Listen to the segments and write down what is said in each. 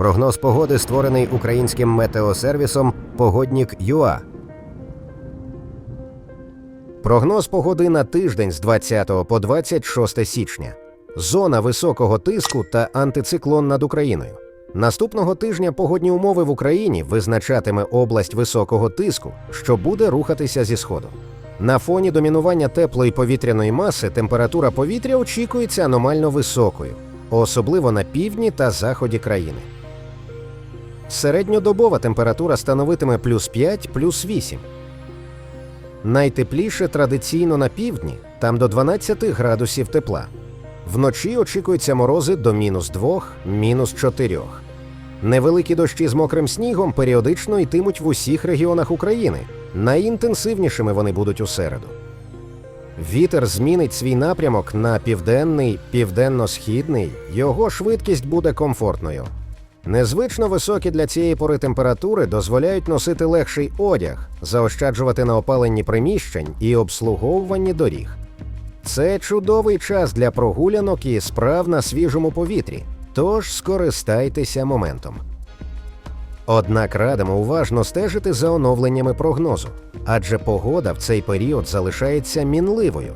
Прогноз погоди створений українським метеосервісом Погоднік ЮА. Прогноз погоди на тиждень з 20 по 26 січня. Зона високого тиску та антициклон над Україною. Наступного тижня погодні умови в Україні визначатиме область високого тиску, що буде рухатися зі сходу. На фоні домінування теплої повітряної маси температура повітря очікується аномально високою, особливо на півдні та заході країни. Середньодобова температура становитиме плюс 5, плюс 8. Найтепліше традиційно на півдні, там до 12 градусів тепла. Вночі очікуються морози до мінус 2, мінус 4. Невеликі дощі з мокрим снігом періодично йтимуть в усіх регіонах України. Найінтенсивнішими вони будуть у середу. Вітер змінить свій напрямок на південний, південно-східний, його швидкість буде комфортною. Незвично високі для цієї пори температури дозволяють носити легший одяг, заощаджувати на опаленні приміщень і обслуговуванні доріг. Це чудовий час для прогулянок і справ на свіжому повітрі, тож скористайтеся моментом. Однак радимо уважно стежити за оновленнями прогнозу, адже погода в цей період залишається мінливою.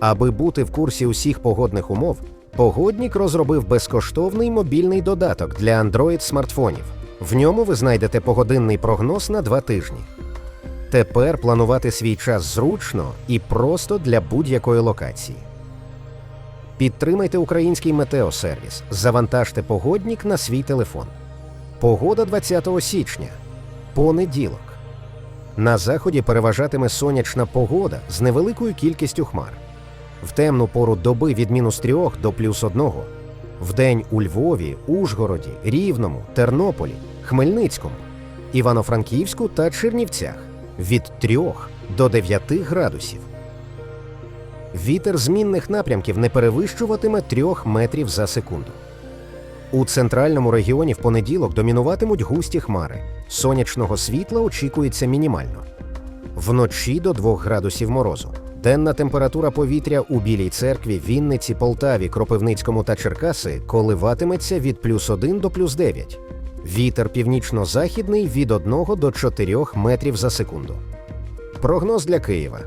Аби бути в курсі усіх погодних умов, погоднік розробив безкоштовний мобільний додаток для Android смартфонів. В ньому ви знайдете погодинний прогноз на два тижні. Тепер планувати свій час зручно і просто для будь-якої локації. Підтримайте український метеосервіс, завантажте погоднік на свій телефон. Погода 20 січня. Понеділок. На заході переважатиме сонячна погода з невеликою кількістю хмар. В темну пору доби від мінус 3 до плюс 1. Вдень у Львові, Ужгороді, Рівному, Тернополі, Хмельницькому, Івано-Франківську та Чернівцях від 3 до 9 градусів. Вітер змінних напрямків не перевищуватиме 3 метрів за секунду. У центральному регіоні в понеділок домінуватимуть густі хмари. Сонячного світла очікується мінімально. Вночі до 2 градусів морозу. Денна температура повітря у Білій церкві, Вінниці, Полтаві, Кропивницькому та Черкаси коливатиметься від плюс 1 до плюс 9. Вітер північно-західний від 1 до 4 метрів за секунду. Прогноз для Києва.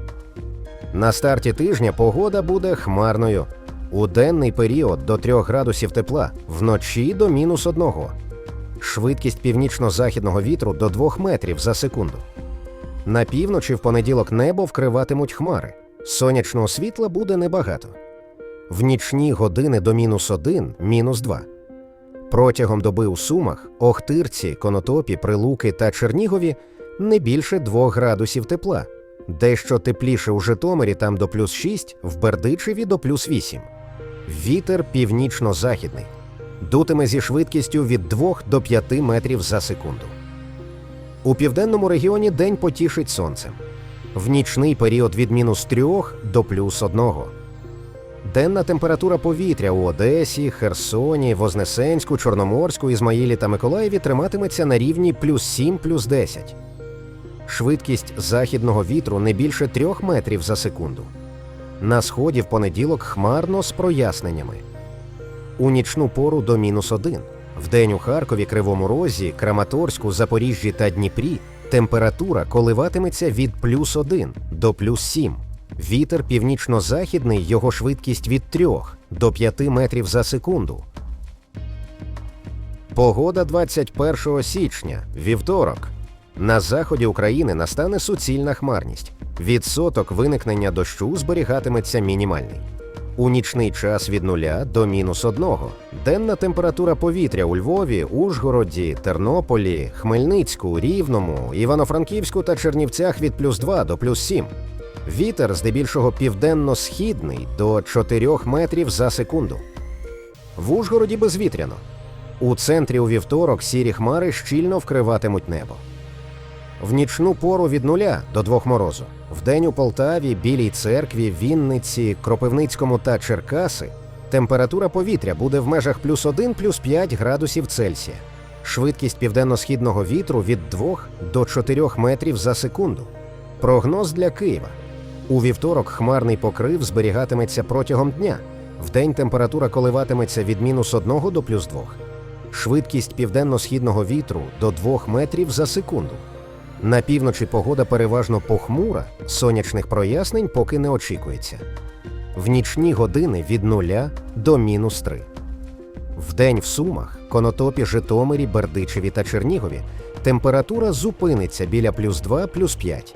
На старті тижня погода буде хмарною. У денний період до 3 градусів тепла, вночі до мінус 1. Швидкість північно-західного вітру до 2 метрів за секунду. На півночі в понеділок небо вкриватимуть хмари. Сонячного світла буде небагато. В нічні години до мінус 1, мінус 2. Протягом доби у Сумах, Охтирці, Конотопі, Прилуки та Чернігові не більше 2 градусів тепла. Дещо тепліше у Житомирі там до плюс 6, в Бердичеві до плюс 8. Вітер північно-західний. Дутиме зі швидкістю від 2 до 5 метрів за секунду. У південному регіоні день потішить сонцем. В нічний період від мінус 3 до плюс 1. Денна температура повітря у Одесі, Херсоні, Вознесенську, Чорноморську, Ізмаїлі та Миколаєві триматиметься на рівні плюс 7, плюс 10. Швидкість західного вітру не більше 3 метрів за секунду. На сході в понеділок хмарно з проясненнями. У нічну пору до мінус 1. Вдень у Харкові, Кривому Розі, Краматорську, Запоріжжі та Дніпрі температура коливатиметься від плюс 1 до плюс 7. Вітер північно-західний, його швидкість від 3 до 5 метрів за секунду. Погода 21 січня, вівторок. На заході України настане суцільна хмарність. Відсоток виникнення дощу зберігатиметься мінімальний. У нічний час від 0 до мінус 1. Денна температура повітря у Львові, Ужгороді, Тернополі, Хмельницьку, Рівному, Івано-Франківську та Чернівцях від плюс 2 до плюс 7. Вітер здебільшого південно-східний до 4 метрів за секунду. В Ужгороді безвітряно. У центрі у вівторок сірі хмари щільно вкриватимуть небо. В нічну пору від нуля до двох морозу. Вдень у Полтаві, Білій церкві, Вінниці, Кропивницькому та Черкаси температура повітря буде в межах плюс 1 плюс 5 градусів Цельсія. Швидкість південно-східного вітру від 2 до 4 метрів за секунду. Прогноз для Києва. У вівторок хмарний покрив зберігатиметься протягом дня. Вдень температура коливатиметься від мінус 1 до плюс 2. Швидкість південно-східного вітру до 2 метрів за секунду. На півночі погода переважно похмура, сонячних прояснень поки не очікується. В нічні години від 0 до мінус 3. Вдень в Сумах, Конотопі, Житомирі, Бердичеві та Чернігові температура зупиниться біля плюс 2, плюс 5.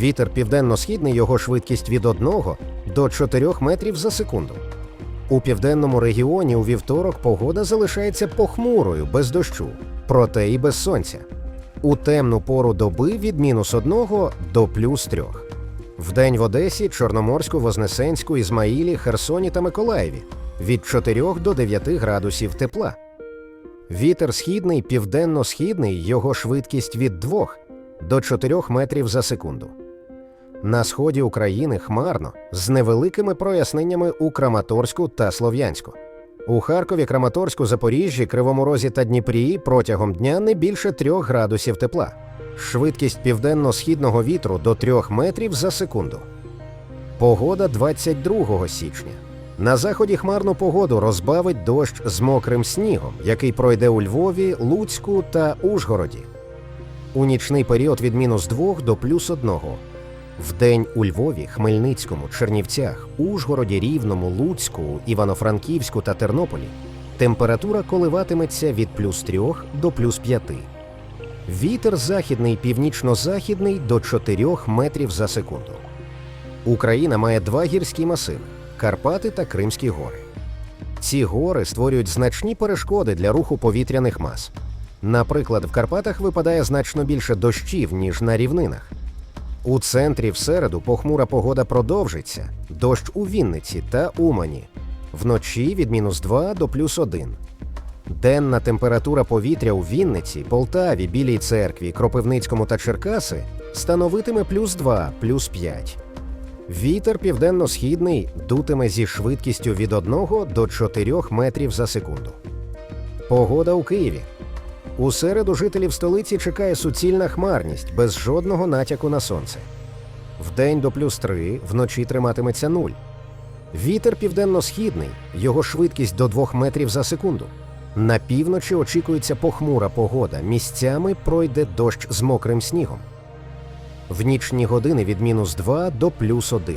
Вітер південно-східний його швидкість від 1 до 4 метрів за секунду. У південному регіоні у вівторок погода залишається похмурою, без дощу, проте і без сонця. У темну пору доби від мінус 1 до плюс 3. Вдень в Одесі, Чорноморську, Вознесенську, Ізмаїлі, Херсоні та Миколаєві від 4 до 9 градусів тепла. Вітер східний, південно-східний, його швидкість від 2 до 4 метрів за секунду. На сході України хмарно з невеликими проясненнями у Краматорську та Слов'янську. У Харкові, Краматорську, Запоріжжі, Кривому Розі та Дніпрі протягом дня не більше 3 градусів тепла. Швидкість південно-східного вітру до 3 метрів за секунду. Погода 22 січня. На заході хмарну погоду розбавить дощ з мокрим снігом, який пройде у Львові, Луцьку та Ужгороді. У нічний період від мінус 2 до плюс 1. Вдень у Львові, Хмельницькому, Чернівцях, Ужгороді, Рівному, Луцьку, Івано-Франківську та Тернополі температура коливатиметься від плюс 3 до плюс 5. Вітер західний північно-західний до 4 метрів за секунду. Україна має два гірські масиви Карпати та Кримські гори. Ці гори створюють значні перешкоди для руху повітряних мас. Наприклад, в Карпатах випадає значно більше дощів, ніж на рівнинах. У центрі в середу похмура погода продовжиться, дощ у Вінниці та Умані. Вночі від мінус 2 до плюс 1. Денна температура повітря у Вінниці, Полтаві, Білій церкві, Кропивницькому та Черкаси становитиме плюс 2, плюс 5. Вітер південно-східний дутиме зі швидкістю від 1 до 4 метрів за секунду. Погода у Києві. У середу жителів столиці чекає суцільна хмарність без жодного натяку на сонце. Вдень до плюс 3, вночі триматиметься 0. Вітер південно-східний, його швидкість до 2 метрів за секунду. На півночі очікується похмура погода. Місцями пройде дощ з мокрим снігом. В нічні години від мінус 2 до плюс 1.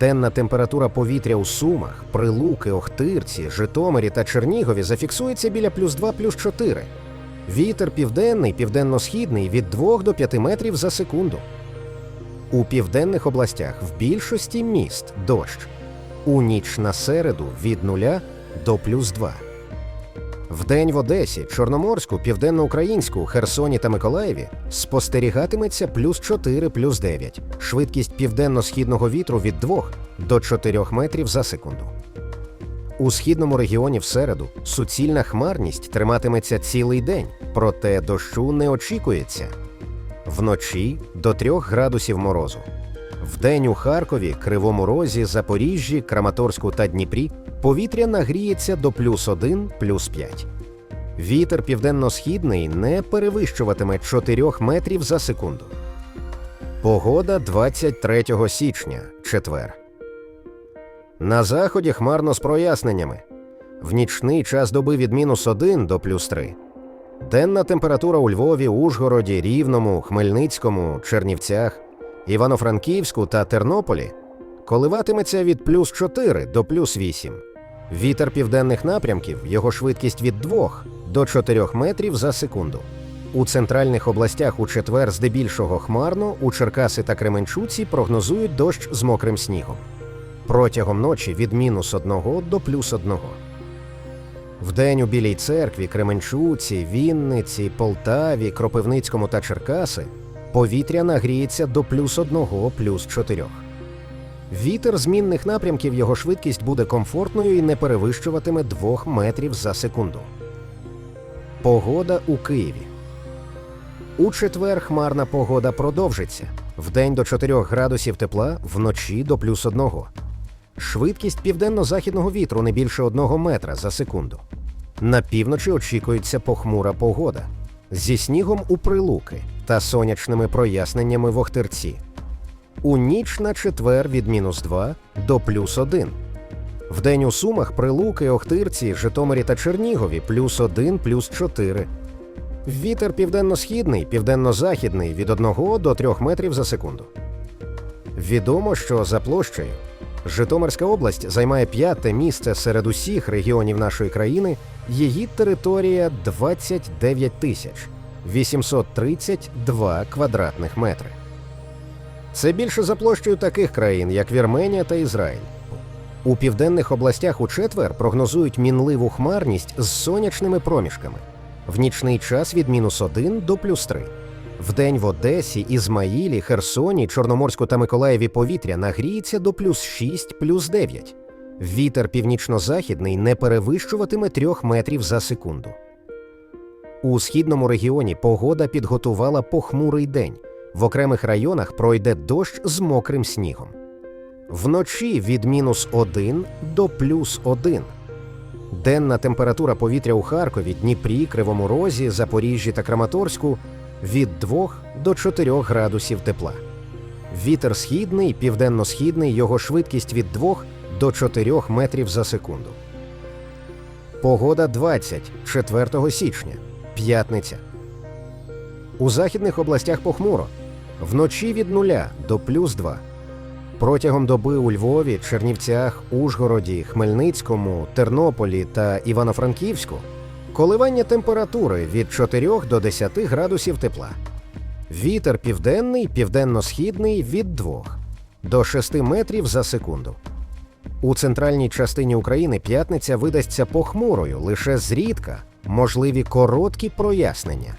Денна температура повітря у Сумах, Прилуки, Охтирці, Житомирі та Чернігові зафіксується біля плюс 2 плюс 4. Вітер південний, південно-східний від 2 до 5 метрів за секунду. У південних областях в більшості міст дощ. У ніч на середу від 0 до плюс 2. Вдень в Одесі, Чорноморську, Південноукраїнську, Херсоні та Миколаєві спостерігатиметься плюс 4 плюс 9. Швидкість південно-східного вітру від 2 до 4 метрів за секунду. У східному регіоні в середу суцільна хмарність триматиметься цілий день, проте дощу не очікується. Вночі до 3 градусів морозу. Вдень у Харкові, Кривому Розі, Запоріжжі, Краматорську та Дніпрі повітря нагріється до плюс 1, плюс 5. Вітер південно-східний не перевищуватиме 4 метрів за секунду. Погода 23 січня, четвер. На заході хмарно з проясненнями. В нічний час доби від мінус 1 до плюс 3. Денна температура у Львові, Ужгороді, Рівному, Хмельницькому, Чернівцях, Івано-Франківську та Тернополі коливатиметься від плюс 4 до плюс 8. Вітер південних напрямків, його швидкість від 2 до 4 метрів за секунду. У центральних областях у четвер здебільшого хмарно, у Черкаси та Кременчуці прогнозують дощ з мокрим снігом. Протягом ночі від мінус 1 до плюс 1. Вдень у Білій церкві, Кременчуці, Вінниці, Полтаві, Кропивницькому та Черкаси повітря нагріється до плюс 1, плюс 4. Вітер змінних напрямків його швидкість буде комфортною і не перевищуватиме 2 метрів за секунду. Погода у Києві. У четвер хмарна погода продовжиться. Вдень до 4 градусів тепла, вночі до плюс 1. Швидкість південно-західного вітру не більше 1 метра за секунду. На півночі очікується похмура погода зі снігом у прилуки та сонячними проясненнями в Охтирці. У ніч на четвер від мінус 2 до плюс 1. Вдень у Сумах, Прилуки, Охтирці, Житомирі та Чернігові плюс 1, плюс 4. Вітер південно-східний, південно-західний від 1 до 3 метрів за секунду. Відомо, що за площею Житомирська область займає п'яте місце серед усіх регіонів нашої країни. Її територія 29 тисяч 832 квадратних метри. Це більше за площею таких країн, як Вірменія та Ізраїль. У південних областях у четвер прогнозують мінливу хмарність з сонячними проміжками. В нічний час від мінус 1 до плюс 3. Вдень в Одесі, Ізмаїлі, Херсоні, Чорноморську та Миколаєві повітря нагріється до плюс 6, плюс 9. Вітер північно-західний не перевищуватиме 3 метрів за секунду. У східному регіоні погода підготувала похмурий день. В окремих районах пройде дощ з мокрим снігом. Вночі від мінус 1 до плюс 1. Денна температура повітря у Харкові, Дніпрі, Кривому Розі, Запоріжжі та Краматорську від 2 до 4 градусів тепла. Вітер східний, південно-східний, його швидкість від 2 до 4 метрів за секунду. Погода 20, 4 січня, п'ятниця. У західних областях похмуро. Вночі від 0 до плюс 2. Протягом доби у Львові, Чернівцях, Ужгороді, Хмельницькому, Тернополі та Івано-Франківську коливання температури від 4 до 10 градусів тепла. Вітер південний, південно-східний від 2 до 6 метрів за секунду. У центральній частині України п'ятниця видасться похмурою лише зрідка, можливі короткі прояснення.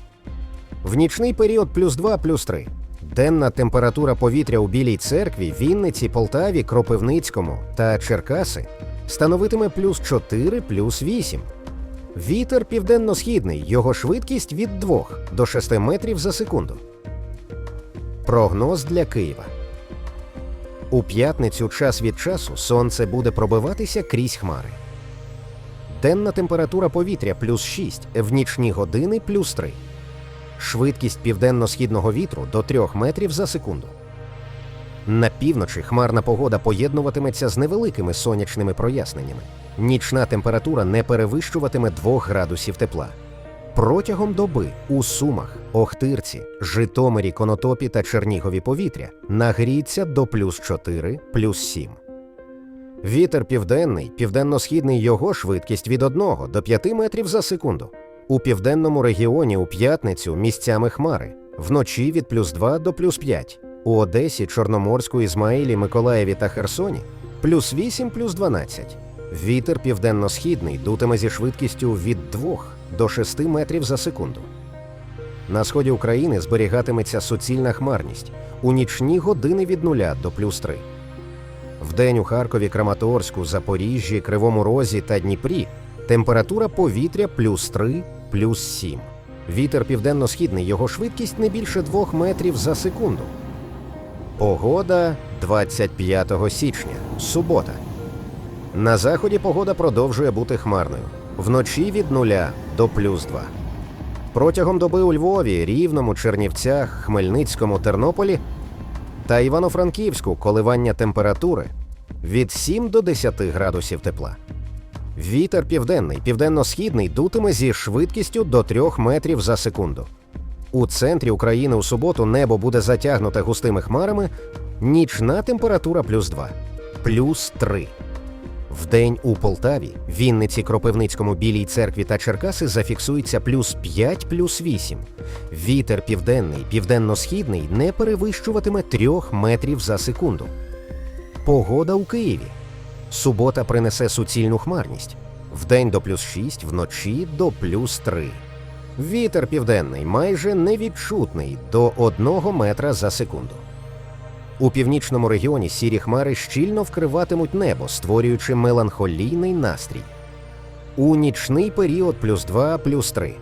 В нічний період плюс 2, плюс 3. Денна температура повітря у Білій церкві, Вінниці, Полтаві, Кропивницькому та Черкаси становитиме плюс 4, плюс 8. Вітер південно-східний, його швидкість від 2 до 6 метрів за секунду. Прогноз для Києва. У п'ятницю час від часу сонце буде пробиватися крізь хмари. Денна температура повітря плюс 6, в нічні години плюс 3. Швидкість південно-східного вітру до 3 метрів за секунду. На півночі хмарна погода поєднуватиметься з невеликими сонячними проясненнями. Нічна температура не перевищуватиме 2 градусів тепла. Протягом доби у Сумах, Охтирці, Житомирі, Конотопі та Чернігові повітря нагріється до плюс 4, плюс 7. Вітер південний, південно-східний його швидкість від 1 до 5 метрів за секунду. У південному регіоні у п'ятницю місцями хмари, вночі від плюс 2 до плюс 5. У Одесі, Чорноморську, Ізмаїлі, Миколаєві та Херсоні плюс 8, плюс 12. Вітер південно-східний дутиме зі швидкістю від 2 до 6 метрів за секунду. На сході України зберігатиметься суцільна хмарність у нічні години від 0 до плюс 3. Вдень у Харкові, Краматорську, Запоріжжі, Кривому Розі та Дніпрі температура повітря плюс 3, плюс 7. Вітер південно-східний, його швидкість не більше 2 метрів за секунду. Погода 25 січня, субота. На заході погода продовжує бути хмарною. Вночі від 0 до плюс 2. Протягом доби у Львові, Рівному, Чернівцях, Хмельницькому, Тернополі та Івано-Франківську коливання температури від 7 до 10 градусів тепла. Вітер південний, південно-східний дутиме зі швидкістю до 3 метрів за секунду. У центрі України у суботу небо буде затягнуте густими хмарами, нічна температура плюс 2, плюс 3. Вдень у Полтаві, Вінниці, Кропивницькому, Білій церкві та Черкаси зафіксується плюс 5, плюс 8. Вітер південний, південно-східний не перевищуватиме 3 метрів за секунду. Погода у Києві. Субота принесе суцільну хмарність. Вдень до плюс 6, вночі до плюс 3. Вітер південний майже невідчутний до 1 метра за секунду. У північному регіоні сірі хмари щільно вкриватимуть небо, створюючи меланхолійний настрій. У нічний період плюс 2, плюс 3.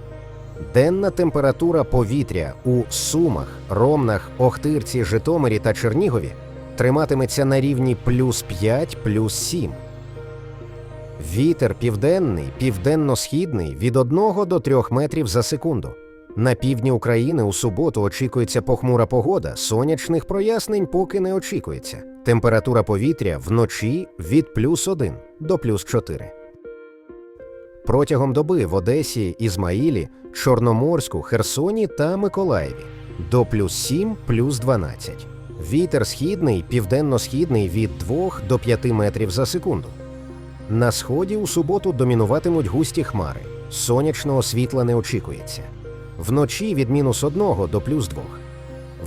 Денна температура повітря у Сумах, Ромнах, Охтирці, Житомирі та Чернігові триматиметься на рівні плюс 5, плюс 7. Вітер південний, південно-східний від 1 до 3 метрів за секунду. На півдні України у суботу очікується похмура погода, сонячних прояснень поки не очікується. Температура повітря вночі від плюс 1 до плюс 4. Протягом доби в Одесі, Ізмаїлі, Чорноморську, Херсоні та Миколаєві до плюс 7, плюс 12. Вітер східний, південно-східний від 2 до 5 метрів за секунду. На сході у суботу домінуватимуть густі хмари. Сонячного світла не очікується. Вночі від мінус 1 до плюс 2.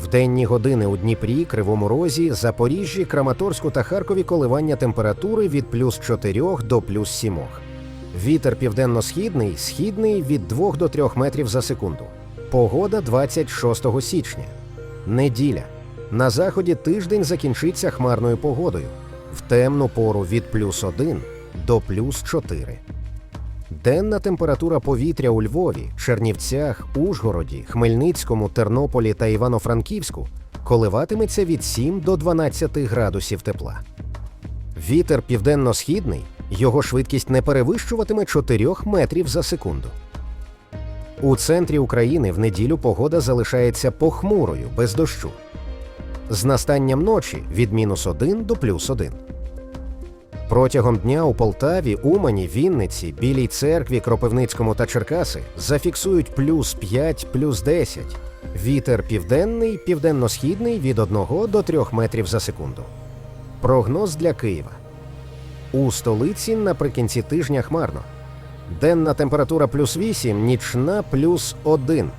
В денні години у Дніпрі, Кривому Розі, Запоріжжі, Краматорську та Харкові коливання температури від плюс 4 до плюс 7. Вітер південно-східний, східний від 2 до 3 метрів за секунду. Погода 26 січня. Неділя. На заході тиждень закінчиться хмарною погодою. В темну пору від плюс 1 до плюс 4. Денна температура повітря у Львові, Чернівцях, Ужгороді, Хмельницькому, Тернополі та Івано-Франківську коливатиметься від 7 до 12 градусів тепла. Вітер південно-східний, його швидкість не перевищуватиме 4 метрів за секунду. У центрі України в неділю погода залишається похмурою без дощу. З настанням ночі від мінус 1 до плюс 1. Протягом дня у Полтаві, Умані, Вінниці, Білій церкві, Кропивницькому та Черкаси зафіксують плюс 5, плюс 10. Вітер південний, південно-східний від 1 до 3 метрів за секунду. Прогноз для Києва. У столиці наприкінці тижня хмарно. Денна температура плюс 8, нічна плюс 1.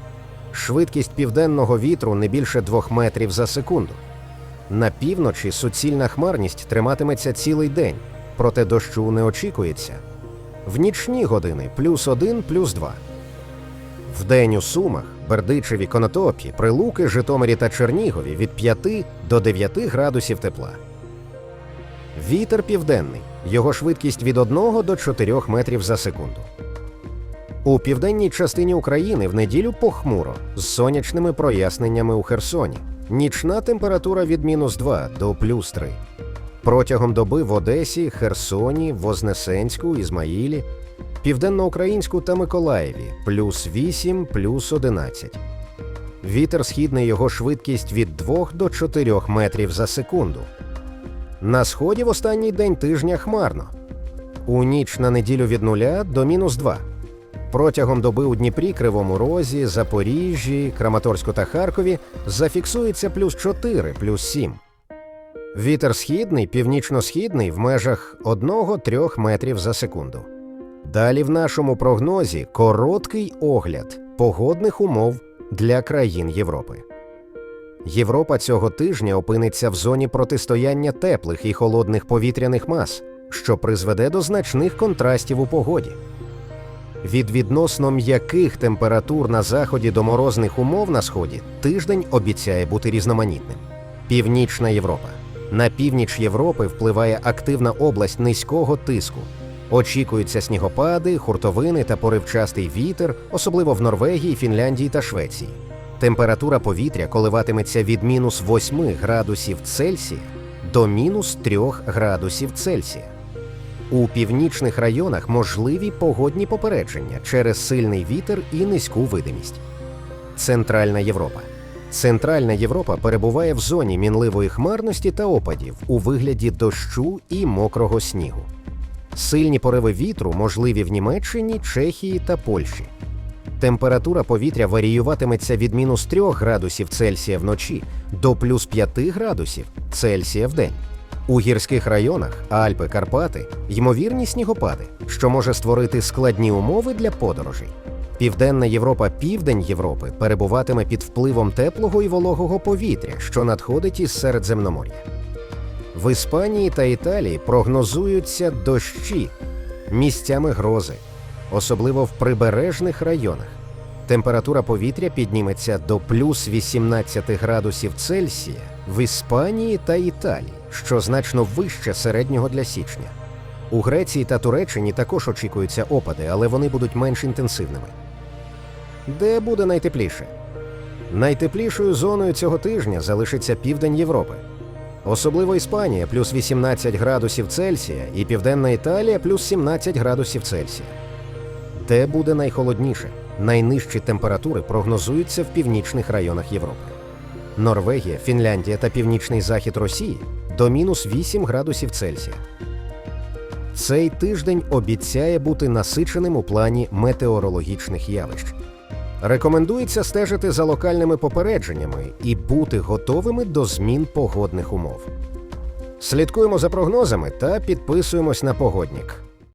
Швидкість південного вітру не більше 2 метрів за секунду. На півночі суцільна хмарність триматиметься цілий день, проте дощу не очікується. В нічні години плюс 1, плюс 2. Вдень у Сумах, Бердичеві, Конотопі, Прилуки, Житомирі та Чернігові від 5 до 9 градусів тепла. Вітер південний. Його швидкість від 1 до 4 метрів за секунду. У південній частині України в неділю похмуро з сонячними проясненнями у Херсоні. Нічна температура від мінус 2 до плюс 3. Протягом доби в Одесі, Херсоні, Вознесенську, Ізмаїлі, Південноукраїнську та Миколаєві плюс 8, плюс 11. Вітер східний його швидкість від 2 до 4 метрів за секунду. На сході в останній день тижня хмарно. У ніч на неділю від 0 до мінус 2. Протягом доби у Дніпрі, Кривому Розі, Запоріжжі, Краматорську та Харкові зафіксується плюс 4, плюс 7. Вітер східний, північно-східний в межах 1-3 метрів за секунду. Далі в нашому прогнозі короткий огляд погодних умов для країн Європи. Європа цього тижня опиниться в зоні протистояння теплих і холодних повітряних мас, що призведе до значних контрастів у погоді. Від відносно м'яких температур на заході до морозних умов на сході тиждень обіцяє бути різноманітним. Північна Європа. На північ Європи впливає активна область низького тиску. Очікуються снігопади, хуртовини та поривчастий вітер, особливо в Норвегії, Фінляндії та Швеції. Температура повітря коливатиметься від мінус 8 градусів Цельсія до мінус 3 градусів Цельсія. У північних районах можливі погодні попередження через сильний вітер і низьку видимість. Центральна Європа. Центральна Європа перебуває в зоні мінливої хмарності та опадів у вигляді дощу і мокрого снігу. Сильні пориви вітру можливі в Німеччині, Чехії та Польщі. Температура повітря варіюватиметься від мінус 3 градусів Цельсія вночі до плюс 5 градусів Цельсія вдень. У гірських районах Альпи, Карпати ймовірні снігопади, що може створити складні умови для подорожей. Південна Європа, південь Європи перебуватиме під впливом теплого і вологого повітря, що надходить із Середземномор'я. В Іспанії та Італії прогнозуються дощі, місцями грози, особливо в прибережних районах. Температура повітря підніметься до плюс 18 градусів Цельсія в Іспанії та Італії, що значно вище середнього для січня. У Греції та Туреччині також очікуються опади, але вони будуть менш інтенсивними. Де буде найтепліше? Найтеплішою зоною цього тижня залишиться південь Європи. Особливо Іспанія плюс 18 градусів Цельсія і Південна Італія плюс 17 градусів Цельсія. Де буде найхолодніше? Найнижчі температури прогнозуються в північних районах Європи. Норвегія, Фінляндія та північний захід Росії до мінус 8 градусів Цельсія. Цей тиждень обіцяє бути насиченим у плані метеорологічних явищ. Рекомендується стежити за локальними попередженнями і бути готовими до змін погодних умов. Слідкуємо за прогнозами та підписуємось на погоднік.